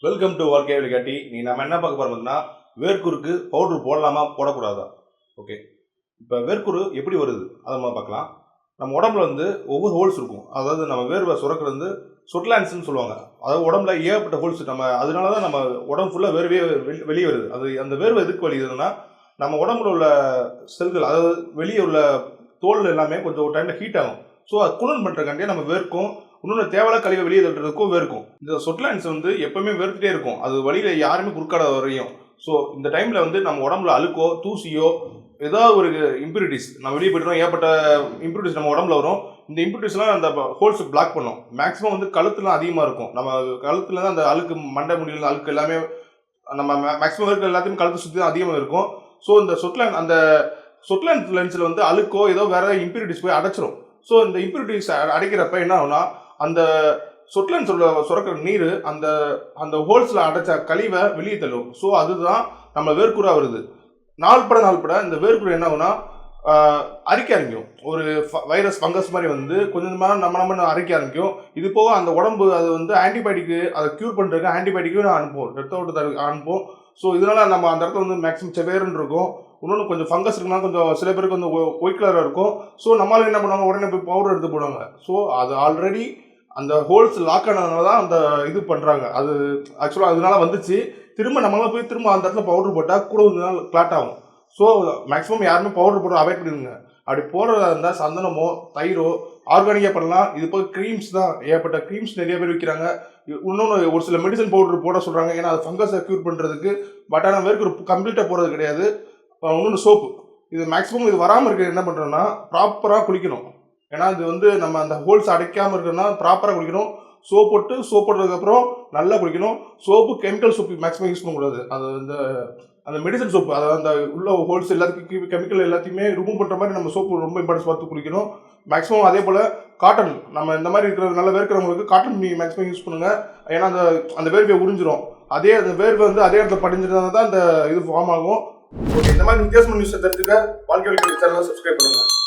Welcome to வாழ்க்கை வழிகாட்டி நீ நம்ம என்ன பார்க்க போகிறோம்னா வேர்க்குருக்கு பவுடர் போடலாமா போடக்கூடாதா? ஓகே இப்போ வேர்க்குரு எப்படி வருது? அதை நம்ம பார்க்கலாம். நம்ம உடம்புல வந்து ஒவ்வொரு ஹோல்ஸ் இருக்கும். அதாவது நம்ம வேர்வை சுரக்கிறது வந்து சொட்லான்ஸ்னு சொல்லுவாங்க. அதாவது உடம்புல ஏகப்பட்ட ஹோல்ஸ் நம்ம அதனால தான் நம்ம உடம்பு ஃபுல்லாக வேர்வையே வெளி- வெளியே வருது. அது அந்த வேர்வை எதுக்கு வெளியுதுன்னா நம்ம உடம்புல உள்ள செல்கள் அதாவது வெளியே உள்ள தோல் எல்லாமே கொஞ்சம் ஒரு டைமில் ஹீட் ஆகும். ஸோ அது குளிர் பண்ணுறக்காண்டியே நம்ம வேர்க்கும் இன்னொன்று தேவையில்ல கழிவை வெளியே தள்ளுறதுக்கும் வேர்க்கும் இந்த சொட்லான்ஸ் வந்து எப்பவுமே வெறுத்துட்டே இருக்கும். அது வழியில் யாருமே குறுக்காட வரையும். ஸோ இந்த டைமில் வந்து நம்ம உடம்புல அழுக்கோ தூசியோ ஏதாவது ஒரு இம்ப்யூரிட்டிஸ் நம்ம வெளியே போய்ட்டுறோம் ஏற்பட்ட இம்ப்யூரிட்டிஸ் நம்ம உடம்புல வரும். இந்த இம்ப்யூரிட்டிஸ்லாம் அந்த ஹோல்ஸ் பிளாக் பண்ணும். மேக்ஸிமம் வந்து கழுத்துலாம் அதிகமாக இருக்கும். நம்ம கழுத்துல தான் அந்த அழுக்கு மண்டை முடியல அழுக்கு எல்லாமே நம்ம மேக்ஸிமம் இருக்கிற எல்லாத்தையும் கழுத்து சுற்றி தான் அதிகமாக இருக்கும். ஸோ இந்த சொட்லான் அந்த சொட்லான் லென்ஸில் வந்து அழுக்கோ ஏதோ வேற இம்ப்யூரிட்டிஸ் போய் அடைச்சிரும். ஸோ இந்த இம்ப்யூரிட்டிஸ் அடைக்கிறப்ப என்ன ஆகும்னா அந்த சொட்லன் சொல்ல சுரக்கிற நீர் அந்த அந்த ஹோல்ஸில் அடைச்ச கழிவை வெளியே தள்ளும். ஸோ அதுதான் நம்ம வேர்க்குறா வருது. நாள்பட நாள்பட இந்த வேர்க்குறை என்ன ஆகுனா அரிக்க ஆரம்பிக்கும். ஒரு வைரஸ் ஃபங்கஸ் மாதிரி வந்து கொஞ்சமாக நம்ம நம்ம அரிக்க ஆரம்பிக்கும். இது போக அந்த உடம்பு அது வந்து ஆன்டிபயோட்டிக்கு அதை க்யூர் பண்ணுறதுக்கு ஆன்டிபயோட்டிக்கும் நான் அனுப்புவோம். ரத்த ஓட்டத்தை அனுப்புவோம். ஸோ இதனால் நம்ம அந்த இடத்துல வந்து மேக்ஸிமம் செவேர்னு இருக்கும். இன்னொன்று கொஞ்சம் ஃபங்கஸ் இருக்குன்னா கொஞ்சம் சில பேருக்கு வந்து ஒயிட் கலராக இருக்கும். ஸோ நம்மளால என்ன பண்ணுவாங்க? உடனே போய் பவுடர் எடுத்து போடுவாங்க. ஸோ அது ஆல்ரெடி அந்த ஹோல்ஸ் லாக் ஆனதுனால தான் அந்த இது பண்ணுறாங்க அது ஆக்சுவலாக அதனால வந்துச்சு. திரும்ப நம்மளாம் போய் திரும்ப அந்த இடத்துல பவுடர் போட்டால் கூட கொஞ்ச நாள் கிளாட் ஆகும். ஸோ மேக்ஸிமம் யாருமே பவுடர் போட்டு அவாய்ட் பண்ணிடுங்க. அப்படி போடுறதா இருந்தால் சந்தனமோ தயிரோ ஆர்கானிக்காக பண்ணலாம். இது போக க்ரீம்ஸ் தான். ஏகப்பட்ட க்ரீம்ஸ் நிறைய பேர் விற்கிறாங்க இன்னொன்று ஒரு சில மெடிசன் பவுடர் போட சொல்கிறாங்க ஏன்னா அது ஃபங்கஸை க்யூர் பண்ணுறதுக்கு பட் ஆனால் வேர்க்கு கம்ப்ளீட்டாக போடுறது கிடையாது. இன்னொன்று சோப்பு இது மேக்ஸிமம் இது வராமல் இருக்க என்ன பண்ணுறோன்னா ப்ராப்பராக குளிக்கணும். ஏன்னா இது வந்து நம்ம அந்த ஹோல்ஸ் அடைக்காமல் இருக்கணும்னா ப்ராப்பராக குளிக்கணும் சோப் போட்டு சோப் போட்டதுக்கப்புறம் நல்லா குளிக்கணும் soap chemical soap maximum use பண்ணக்கூடாது அது இந்த அந்த மெடிசன் சோப்பு அதாவது அந்த உள்ள ஹோல்ஸ் எல்லாத்துக்கும் கெமிக்கல் எல்லாத்தையுமே ரிமூவ் பண்ணுற மாதிரி நம்ம சோப்பு ரொம்ப இம்பார்ட்டன்ஸ் பார்த்து குளிக்கணும் மேக்ஸிமம் அதே போல் காட்டன் நம்ம இந்த மாதிரி இருக்கிற நல்ல வேர்க்கிறவங்களுக்கு காட்டன் நீ மேக்ஸிமம் யூஸ் பண்ணுங்கள் ஏன்னா அந்த அந்த வேர்வையை உறிஞ்சிரும். அதே அந்த வேர்வை வந்து அதே இடத்துல படிஞ்சிருந்தா தான் அந்த இது ஃபார்ம் ஆகும். ஓகே இந்த மாதிரி வித்தியாசமான நியூஸை தெரிஞ்சுக்க வாழ்க்கை சேனலை சப்ஸ்கிரைப் பண்ணுங்கள்